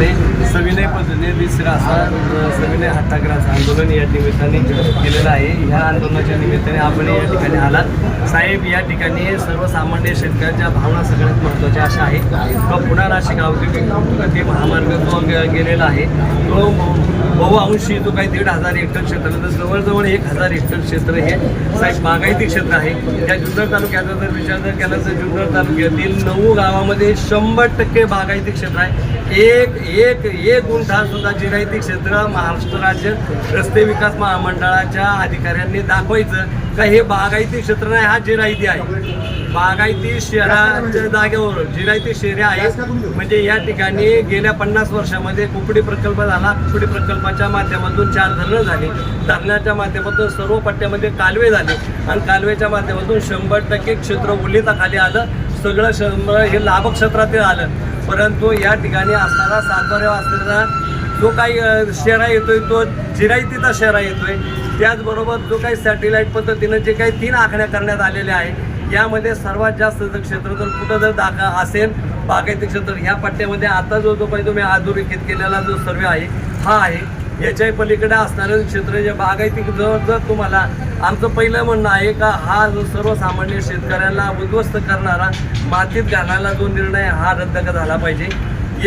निमित्ताने सविनय पद्धतीने तिसरा असा सविनय हत्याग्रहाचं आंदोलन या निमित्ताने केलेलं आहे. ह्या आंदोलनाच्या निमित्ताने आपण या ठिकाणी आलात. साहेब या ठिकाणी सर्वसामान्य शेतकऱ्यांच्या भावना सगळ्यात महत्त्वाच्या अशा आहे किंवा पुन्हा नाशिक औद्योगिक ते महामार्ग जो गेलेला आहे तो बहुअंशी जो काही दीड हजार हेक्टर क्षेत्र तर जवळजवळ एक हजार हेक्टर क्षेत्र हे साहेब बागायती क्षेत्र आहे. त्या जुन्नर तालुक्याचा जर विचार जर केला तर जुन्नर तालुक्यातील नऊ गावामध्ये शंभर टक्के बागायती क्षेत्र आहे. एक एक एक गुंठा सुद्धा जिरायती क्षेत्र महाराष्ट्र राज्य रस्ते विकास महामंडळाच्या अधिकाऱ्यांनी दाखवायचं का हे बागायती क्षेत्र नाही हा जिरायती आहे. बागायती शहराच्या जागेवर जिरायती शहरे आहेत. म्हणजे या ठिकाणी गेल्या पन्नास वर्षामध्ये कुकडी प्रकल्प झाला. कुकडी प्रकल्पाच्या माध्यमातून चार धरणं झाली. धरणाच्या माध्यमातून सर्व पट्ट्यामध्ये कालवे झाले. आणि कालवेच्या माध्यमातून शंभर टक्के क्षेत्र उलिताखाली आलं. सगळं शंभर हे लाभक्षेत्रातील आलं. परंतु या ठिकाणी असणारा सातबाऱ्यावर असलेला जो काही शेरा येतोय तो जिरायतीचा शेरा येतोय. त्याचबरोबर जो काही सॅटेलाईट पद्धतीनं जे काही तीन आखण्या करण्यात आलेल्या आहे यामध्ये सर्वात जास्त जर क्षेत्र जर कुठं जर दाखा असेल बागायती क्षेत्र ह्या पट्ट्यामध्ये आता जो जो काही तुम्ही अधोरेखित केलेला जो सर्वे आहे हा आहे. याच्याही पलीकडे असणारं क्षेत्र जे बाग आहे जर जर तुम्हाला आमचं पहिलं म्हणणं आहे का हा जो सर्वसामान्य शेतकऱ्यांना उद्ध्वस्त करणारा मातीत घालायला जो निर्णय हा रद्द झाला पाहिजे.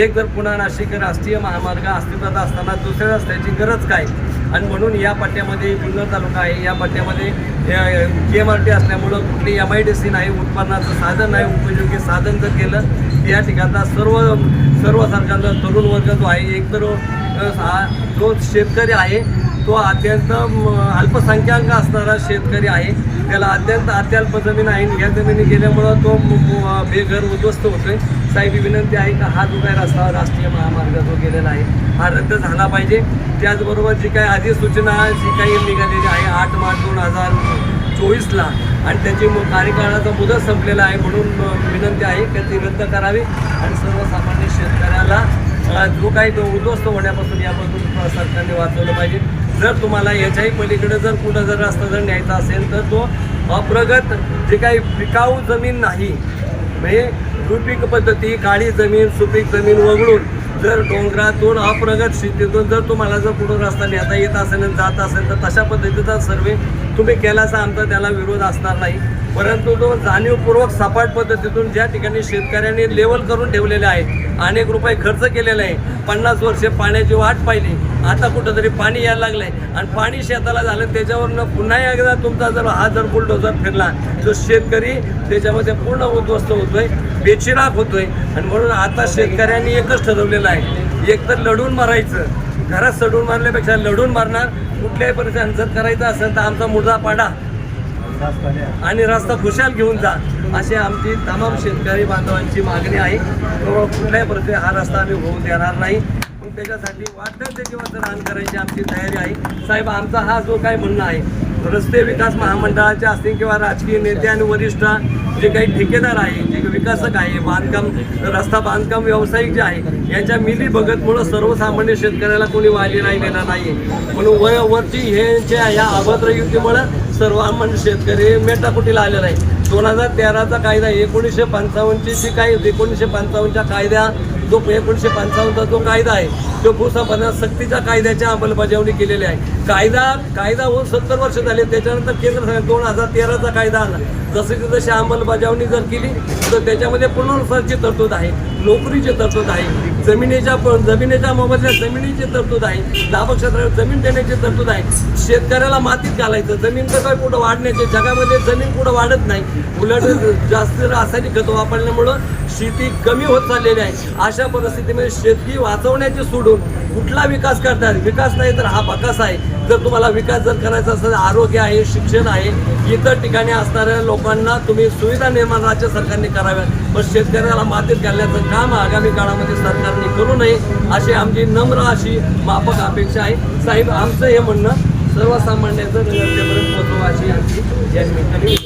एक जर पुन्हा नाशिक राष्ट्रीय महामार्ग अस्तित्वात असताना दुसऱ्या रस्त्याची गरज काय? आणि म्हणून या पट्ट्यामध्ये जुन्नर तालुका आहे. या पट्ट्यामध्ये के एम आर टी असल्यामुळं कुठली एम आय डी सी नाही उत्पन्नाचं साधन नाही उपयोगी साधन जर केलं या ठिकाणचा सर्व सर्व सरकारचा तरुण वर्ग जो आहे एकतर हा जो शेतकरी आहे तो अत्यंत अल्पसंख्याक असणारा शेतकरी आहे. त्याला अत्यंत अत्यल्प जमीन आहे. ह्या जमिनी गेल्यामुळं तो बेघर उद्ध्वस्त होतोय. साहेब विनंती आहे का हा जो काही रस्ता राष्ट्रीय महामार्ग जो गेलेला आहे हा रद्द झाला पाहिजे. त्याचबरोबर जी काही अधिसूचना जी काही निघालेली आहे आठ मार्च दोन हजार चोवीसला आणि त्याची कार्यकाळाचा मुदत संपलेला आहे म्हणून विनंती आहे की ती रद्द करावी. आणि सर्वसामान्य शेतकऱ्याला जो काही तो उद्ध्वस्त होण्यापासून यापासून सरकारने वाचवलं पाहिजे. जर तुम्हाला याच्याही पलीकडे जर कुठं जर रस्ता जर न्यायचा असेल तर तो अप्रगत जे काही पिकाऊ जमीन नाही म्हणजे सुपीक पद्धती काळी जमीन सुपीक जमीन वगळून जर डोंगरातून अप्रगत शेतीतून जर तुम्हाला जर कुठं रस्ता नेता येत असेल जात असेल तर तशा पद्धतीचा सर्वे तुम्ही केल्याचा आमचा त्याला विरोध असणार नाही. परंतु तो जाणीवपूर्वक सपाट पद्धतीतून ज्या ठिकाणी शेतकऱ्यांनी लेवल करून ठेवलेले आहे अनेक रुपये खर्च केलेले आहे पन्नास वर्षे पाण्याची वाट पाहिली आता कुठंतरी पाणी यायला लागलंय. आणि पाणी शेताला झालं त्याच्यावरनं पुन्हा एकदा तुमचा जर हा जर बुलडोजर फिरला तर शेतकरी त्याच्यामध्ये पूर्ण उद्ध्वस्त होतोय बेचिराग होतोय. आणि म्हणून आता शेतकऱ्यांनी एकच ठरवलेलं आहे. एक तर लढून मारायचं. घरात सडून मारल्यापेक्षा लढून मारणार. कुठल्याही परिस्थितीत जर करायचं असेल तर आमचा मुर्दा पाडा. आणि रस्ता खुशाल घेऊन जा. अशी आमची तमाम शेतकरी बांधवांची मागणी आहे. कुठल्याही परिस्थितीत हा रस्ता आम्ही होऊ देणार नाही. त्याच्यासाठी वाटतं ते किंवा रान करायची आमची तयारी आहे. साहेब आमचा हा जो काय म्हणणं आहे रस्ते विकास महामंडळाचे असतील किंवा राजकीय नेते आणि वरिष्ठ जे काही ठेकेदार आहे जे विकासक आहे बांधकाम रस्ता बांधकाम व्यावसायिक जे आहे यांच्या मिली भगतमुळं सर्वसामान्य शेतकऱ्याला कोणी वाली नाही देणार नाही म्हणून वर वरची ह्यांच्या या अभद्र युतीमुळं सर्वसामान्य शेतकरी मेटाकुटीला आलेला आहे. दोन हजार तेराचा कायदा एकोणीसशे पंचावन्नची जी काही एकोणीसशे पंचावन्नच्या कायद्या जो एकोणीसशे पंचावन्नचा जो कायदा आहे तो भूसंपादना सक्तीच्या कायद्याची अंमलबजावणी केलेली आहे. कायदा कायदा होऊन सत्तर वर्ष झाले त्याच्यानंतर केंद्र सरकार दोन हजार तेराचा कायदा आला. जसं की जशी अंमलबजावणी जर केली तर त्याच्यामध्ये पुनर्वसनाची तरतूद आहे नोकरीची तरतूद आहे. जमिनीच्या प- जमिनीच्या मोबदल्या जमिनीची तरतूद आहे. लाभक्षेत्रावर जमीन देण्याची तरतूद आहे. शेतकऱ्याला मातीत घालायचं. जमीन कसं कुठं वाढण्याचे जगामध्ये जमीन कुठं वाढत नाही. उलट जास्त रासायनिक खतं वापरल्यामुळं शेती कमी होत चाललेली आहे. अशा परिस्थितीमध्ये शेती वाचवण्याची सोडून कुठला विकास करतात? विकास नाही तर हा बकास आहे. जर तुम्हाला विकास जर करायचा असेल आरोग्य आहे शिक्षण आहे इतर ठिकाणी असणाऱ्या लोकांना तुम्ही सुविधा निर्माण राज्य सरकारने कराव्या पण शेतकऱ्याला मातीत घालण्याचं काम आगामी काळामध्ये सरकारने करू नये अशी आमची नम्र अशी माफक अपेक्षा आहे. साहेब आमचं हे म्हणणं सर्वसामान्यांचं जनतेपर्यंत पोहोचवा आमची या निमित्ताने